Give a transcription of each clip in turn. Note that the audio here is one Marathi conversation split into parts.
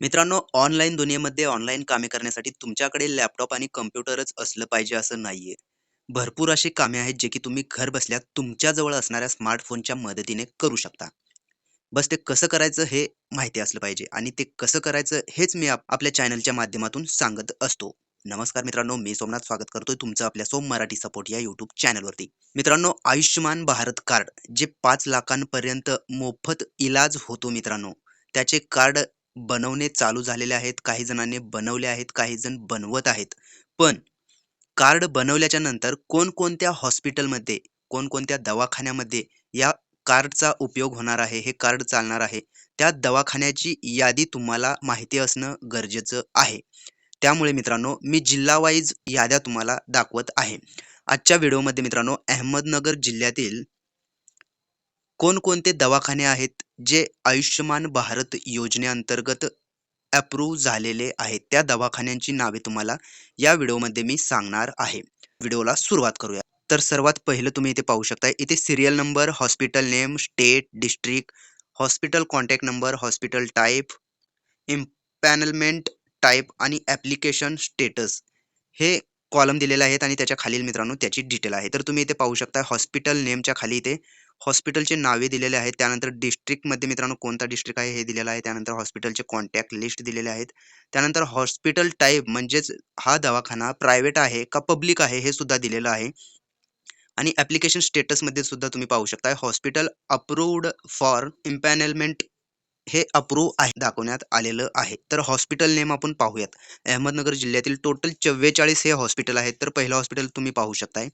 मित्रांनो, ऑनलाईन दुनियेमध्ये ऑनलाईन कामे करण्यासाठी तुमच्याकडे लॅपटॉप आणि कम्प्युटरच असलं पाहिजे असं नाहीये. भरपूर अशी कामे आहेत जे की तुम्ही घर बसल्या तुमच्याजवळ असणाऱ्या स्मार्टफोनच्या मदतीने करू शकता. बस ते कसं करायचं हे माहिती असलं पाहिजे आणि ते कसं करायचं हेच मी आप आपल्या चॅनलच्या माध्यमातून सांगत असतो. नमस्कार मित्रांनो, मी सोमनाथ स्वागत करतोय तुमचं आपल्या सोम मराठी सपोर्ट या यूट्यूब चॅनलवरती. मित्रांनो, आयुष्यमान भारत कार्ड जे पाच लाखांपर्यंत मोफत इलाज होतो मित्रांनो, त्याचे कार्ड बनवणे चालू झालेले आहेत. काही जणांनी बनवले आहेत, काही जण बनवत आहेत. पण कार्ड बनवल्याच्या नंतर कोणकोणत्या हॉस्पिटलमध्ये, कोणकोणत्या दवाखान्यामध्ये या कार्डचा उपयोग होणार आहे, हे कार्ड चालणार आहे, त्या दवाखान्याची यादी तुम्हाला माहिती असणं गरजेचं आहे. त्यामुळे मित्रांनो, मी जिल्हावाईज याद्या तुम्हाला दाखवत आहे. आजच्या व्हिडिओमध्ये मित्रांनो, अहमदनगर जिल्ह्यातील कोणकोणते दवाखाने आहेत, जे आयुष्यमान भारत योजनेअंतर्गत अप्रूव्ह झालेले आहेत. त्या दवाखान्यांची नावे तुम्हाला या व्हिडिओमध्ये मी सांगणार आहे. व्हिडिओला सुरुवात करूया. तर सर्वात पहिलं तुम्ही इथे पाहू शकता. इथे serial number, hospital name, state, district, hospital contact number, hospital type empanelment type आणि ॲप्लिकेशन स्टेटस हे कॉलम दिलेले आहेत आणि त्याच्या खालील मित्रांनो त्याची डिटेल आहे. तर तुम्ही इथे पाहू शकता हॉस्पिटल नेमच्या खाली इथे हॉस्पिटलचे नावे दिलेले आहेत. त्यानंतर डिस्ट्रिक्टमध्ये मित्रांनो कोणता डिस्ट्रिक्ट आहे हे दिलेलं आहे. त्यानंतर हॉस्पिटलचे कॉन्टॅक्ट लिस्ट दिलेले आहेत. त्यानंतर हॉस्पिटल टाईप म्हणजेच हा दवाखाना प्रायव्हेट आहे का पब्लिक आहे हे सुद्धा दिलेलं आहे. आणि ॲप्लिकेशन स्टेटसमध्ये सुद्धा तुम्ही पाहू शकता हॉस्पिटल अप्रूव्ड फॉर इम्पॅनेलमेंट हे अप्रूव्ह आहे दाखवण्यात आलेलं आहे. तर हॉस्पिटल नेम आपण पाहूयात. अहमदनगर जिल्ह्यातील टोटल 44 हे हॉस्पिटल आहेत. तर पहिलं हॉस्पिटल तुम्ही पाहू शकताय.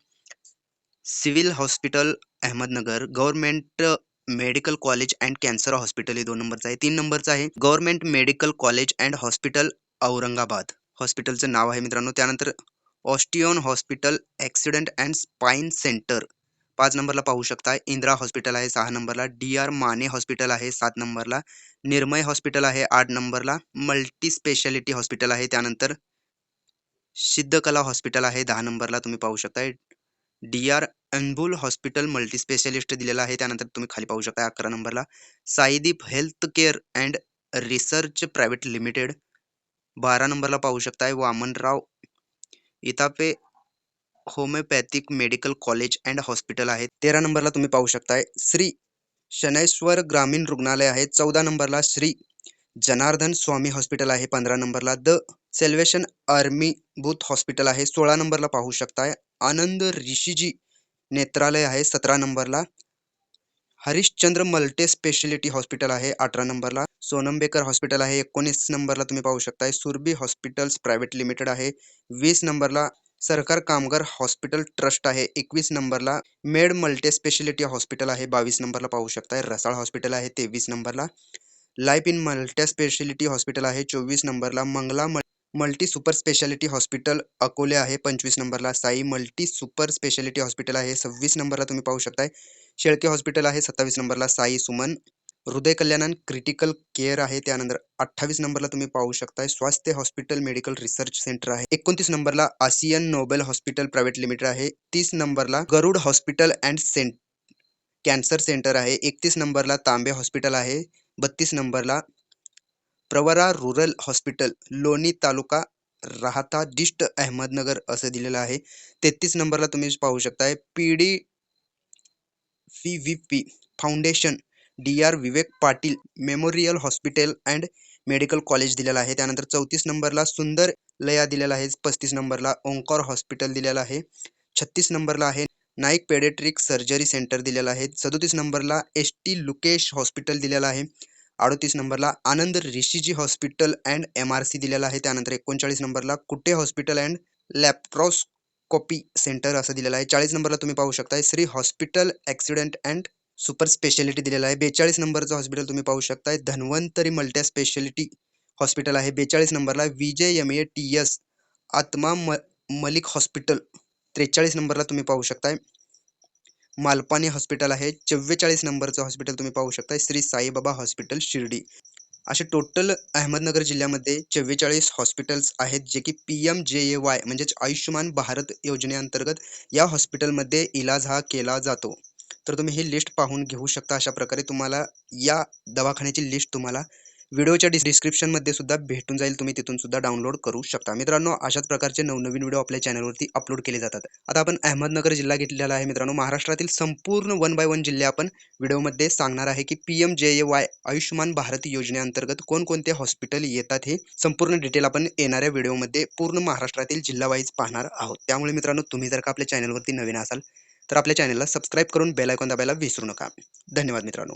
Civil hospital Ahmednagar, government medical college and cancer hospital हे दोन नंबरचं आहे. तीन नंबरचं आहे government medical college and hospital Aurangabad. हॉस्पिटलचं नाव आहे मित्रांनो. त्यानंतर Osteon hospital accident and spine centre पाच नंबरला पाहू शकता. इंदिरा हॉस्पिटल आहे सहा नंबरला. डी. आर. माने हॉस्पिटल आहे सात नंबरला. निर्मय हॉस्पिटल आहे आठ नंबरला. मल्टी स्पेशालिटी हॉस्पिटल आहे. त्यानंतर सिद्धकला हॉस्पिटल आहे दहा नंबरला तुम्ही पाहू शकताय. डी. आर. अनबुल हॉस्पिटल मल्टी स्पेशालिस्ट दिलेलं आहे. त्यानंतर तुम्ही खाली पाहू शकता 11 नंबरला. Saideep health care and research private limited 12 नंबरला पाहू शकताय. Vamanrao Itape homeopathic medical college and hospital आहे. 13 नंबरला तुम्ही पाहू शकताय. श्री शनैश्वर ग्रामीण रुग्णालय आहे. 14 नंबरला श्री जनार्दन स्वामी हॉस्पिटल आहे. 15 नंबरला the salvation army booth hospital आहे. 16 नंबरला पाहू शकताय. आनंद ऋषीजी नेत्रालय आहे. 17 नंबरला. हरिश्चंद्र मल्टी स्पेशलिटी हॉस्पिटल आहे. 18 नंबरला. सोनंबेकर हॉस्पिटल आहे. 19 नंबरला पाहू शकताय. सुरभी हॉस्पिटल्स प्रायव्हेट लिमिटेड आहे. 20 नंबरला सरकार कामगार हॉस्पिटल ट्रस्ट आहे. 21 नंबरला मेड मल्टी स्पेशालिटी हॉस्पिटल आहे. 22 नंबरला पाहू शकताय. रसाळ हॉस्पिटल आहे. 23 नंबरला. Life in multi speciality hospital आहे. 24 नंबरला. Mangala multi super speciality hospital Akole आहे. 25 नंबरला. Sai multi super speciality hospital आहे. 26 नंबरला तुम्ही पाहू शकताय. शेळके हॉस्पिटल आहे. 27 नंबरला. साई सुमन हृदय कल्याण क्रिटिकल केअर आहे. त्यानंतर 28 नंबरला तुम्ही पाहू शकताय. स्वास्थ्य हॉस्पिटल मेडिकल रिसर्च सेंटर आहे. 29 नंबरला Asian noble hospital private limited आहे. तीस नंबरला Garud hospital and saint cancer centre आहे. 31 नंबरला तांबे हॉस्पिटल आहे. 32 नंबरला प्रवरा रुरल हॉस्पिटल लोणी तालुका राहता डिस्ट अहमदनगर असं दिलेलं आहे. 33 नंबरला तुम्ही पाहू शकताय. P D V V P foundation D. R. Vivek Patil memorial hospital and medical college दिलेलं आहे. त्यानंतर 34 नंबरला सुंदर लया दिलेला आहे. 35 नंबरला ओंकार हॉस्पिटल दिलेलं आहे. 36 नंबरला आहे नाईक पेडेट्रिक सर्जरी सेंटर दिलेलं आहे. 37 नंबरला एस. टी. लुकेश हॉस्पिटल दिलेलं आहे. 38 नंबरला Anand Rishiji hospital and M R C दिलेलं आहे. त्यानंतर 39 नंबरला Kute hospital and laparoscopy centre असं दिलेलं आहे. 40 नंबरला तुम्ही पाहू शकताय. Shri hospital accident and super speciality दिलेलं आहे. 42 नंबरचं हॉस्पिटल तुम्ही पाहू शकताय. धन्वंतरी मल्ट्या स्पेशालिटी हॉस्पिटल आहे. 42 नंबरला Vijay M. A. T. S. Atma म मलिक हॉस्पिटल 43 नंबरला तुम्ही पाहू शकताय. मालपाणी हॉस्पिटल आहे. 44 नंबरचं हॉस्पिटल तुम्ही पाहू शकताय. श्री साईबाबा हॉस्पिटल शिर्डी. असे टोटल अहमदनगर जिल्ह्यामध्ये 44 हॉस्पिटल्स आहेत जे की पी एम जे ए वाय म्हणजेच आयुष्यमान भारत योजनेअंतर्गत या हॉस्पिटलमध्ये इलाज हा केला जातो. तर तुम्ही ही लिस्ट पाहून घेऊ शकता. अशा प्रकारे तुम्हाला या दवाखान्याची लिस्ट तुम्हाला व्हिडिओच्या डिस डिस्क्रिप्शनमध्ये सुद्धा भेटून जाईल. तुम्ही तिथून सुद्धा डाउनलोड करू शकता. मित्रांनो अशाच प्रकारचे नवनवीन व्हिडिओ आपल्या चॅनलवरती अपलोड केले जातात. आता आपण अहमदनगर जिल्हा घेतलेला आहे मित्रांनो. महाराष्ट्रातील संपूर्ण वन बाय वन जिल्हे आपण व्हिडिओमध्ये सांगणार आहे की पी एम जे ए वाय आयुष्यमान भारत योजनेअंतर्गत कोणकोणते हॉस्पिटल येतात हे संपूर्ण डिटेल आपण येणाऱ्या व्हिडिओमध्ये पूर्ण महाराष्ट्रातील जिल्हा वाईज पाहणार आहोत. त्यामुळे मित्रांनो तुम्ही जर का आपल्या चॅनलवरती नवीन असाल तर आपल्या चॅनलला सबस्क्राईब करून बेल आयकॉन दाबायला विसरू नका. धन्यवाद मित्रांनो.